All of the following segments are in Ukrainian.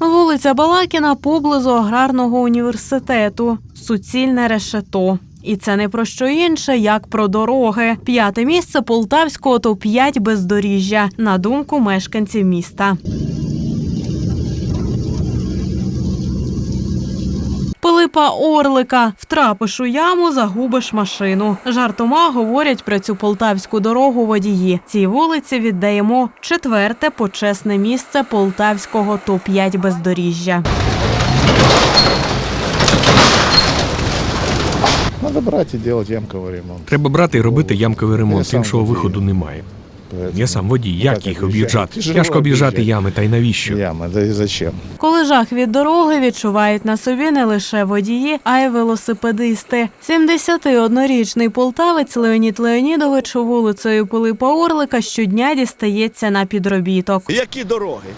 Вулиця Балакіна поблизу аграрного університету. Суцільне решето. І це не про що інше, як про дороги. П'яте місце полтавського топ 5 бездоріжжя, на думку мешканців міста. Пилипа Орлика втрапиш у яму, загубиш машину. Жартома говорять про цю полтавську дорогу водії. Цій вулиці віддаємо четверте почесне місце полтавського топ 5 бездоріжжя. Надо брать и делать ямковый ремонт. Треба брати і робити ямковий ремонт. Іншого виходу немає. Я сам водій. Як їх об'їжджати? Тяжко об'їжджати ями, та й навіщо? Яма, да и зачем? Коли жах від дороги відчувають на собі не лише водії, а й велосипедисти. 71-річний полтавець Леонід Леонідович вулицею Пилипа Орлика щодня дістається на підробіток. Які дороги?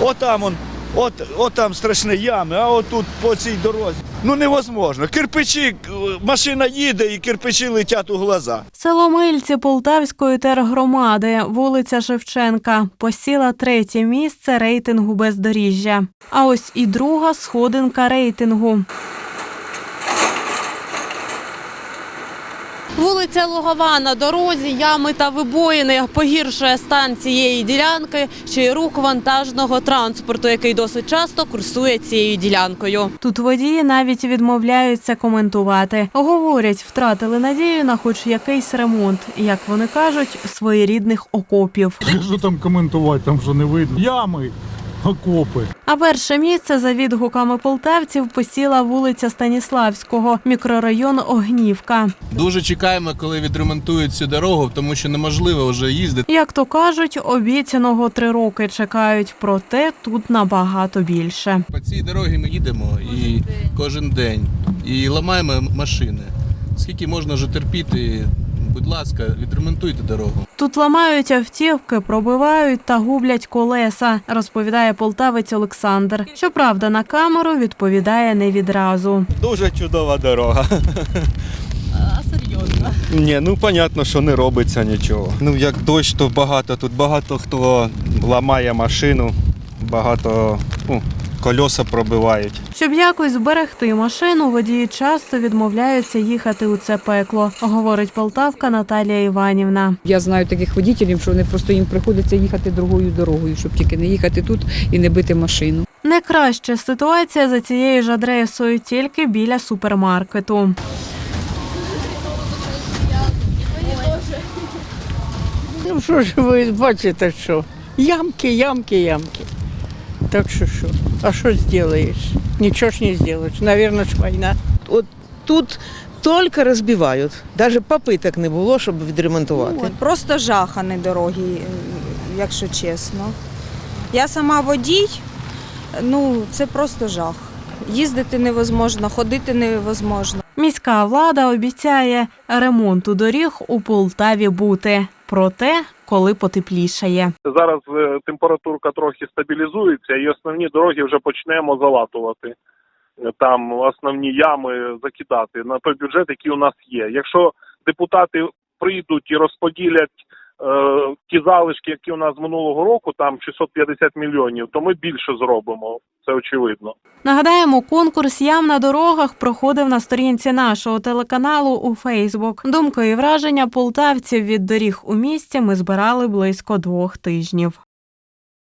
Отам он, от, от там страшні ями, а отут по цій дорозі. Ну невозможно. Кирпичі, е, машина їде і кирпичі летять у глаза. Село Мильці Полтавської тергромади, вулиця Шевченка, посіла третє місце рейтингу бездоріжжя. А ось і друга сходинка рейтингу. Вулиця Лугова на дорозі, ями та вибоїни погіршує стан цієї ділянки, ще й рух вантажного транспорту, який досить часто курсує цією ділянкою. Тут водії навіть відмовляються коментувати. Говорять, втратили надію на хоч якийсь ремонт, як вони кажуть, своєрідних окопів. Що там коментувати, там що не видно. Ями, окопи. А перше місце за відгуками полтавців посіла вулиця Станіславського, мікрорайон Огнівка. Дуже чекаємо, коли відремонтують цю дорогу, тому що неможливо вже їздити. Як то кажуть, обіцяного три роки чекають, проте тут набагато більше. По цій дорогі ми їдемо і кожен день і ламаємо машини. Скільки можна вже терпіти? Будь ласка, відремонтуйте дорогу. Тут ламають автівки, пробивають та гублять колеса, розповідає полтавець Олександр. Щоправда, на камеру відповідає не відразу. Дуже чудова дорога. А серйозно? Ні, ну понятно, що не робиться нічого. Ну як дощ, то багато тут багато хто ламає машину, багато ну, кольоса пробивають. Щоб якось зберегти машину, водії часто відмовляються їхати у це пекло, говорить полтавка Наталія Іванівна. Я знаю таких водітелів, що вони просто їм приходиться їхати другою дорогою, щоб тільки не їхати тут і не бити машину. Не краща ситуація за цією ж адресою, тільки біля супермаркету. Ну що ж ви бачите, що? Ямки, ямки, ямки. Так що що? А що зробиш? Нічого ж не зробиш. Навірно ж війна. От тут тільки розбивають. Навіть попиток не було, щоб відремонтувати. От, просто жах, а не дороги, е, якщо чесно. Я сама водій, ну це просто жах. Їздити невозможно, ходити невозможно. Міська влада обіцяє ремонту доріг у Полтаві бути. Проте, коли потеплішає. Зараз е, температурка трохи стабілізується, і основні дороги вже почнемо залатувати. Е, Там основні ями закидати на той бюджет, який у нас є. Якщо депутати прийдуть і розподілять ті залишки, які у нас минулого року, там 650 мільйонів, то ми більше зробимо. Це очевидно. Нагадаємо, конкурс ям на дорогах проходив на сторінці нашого телеканалу у Фейсбук. Думки і враження полтавців від доріг у місті ми збирали близько двох тижнів.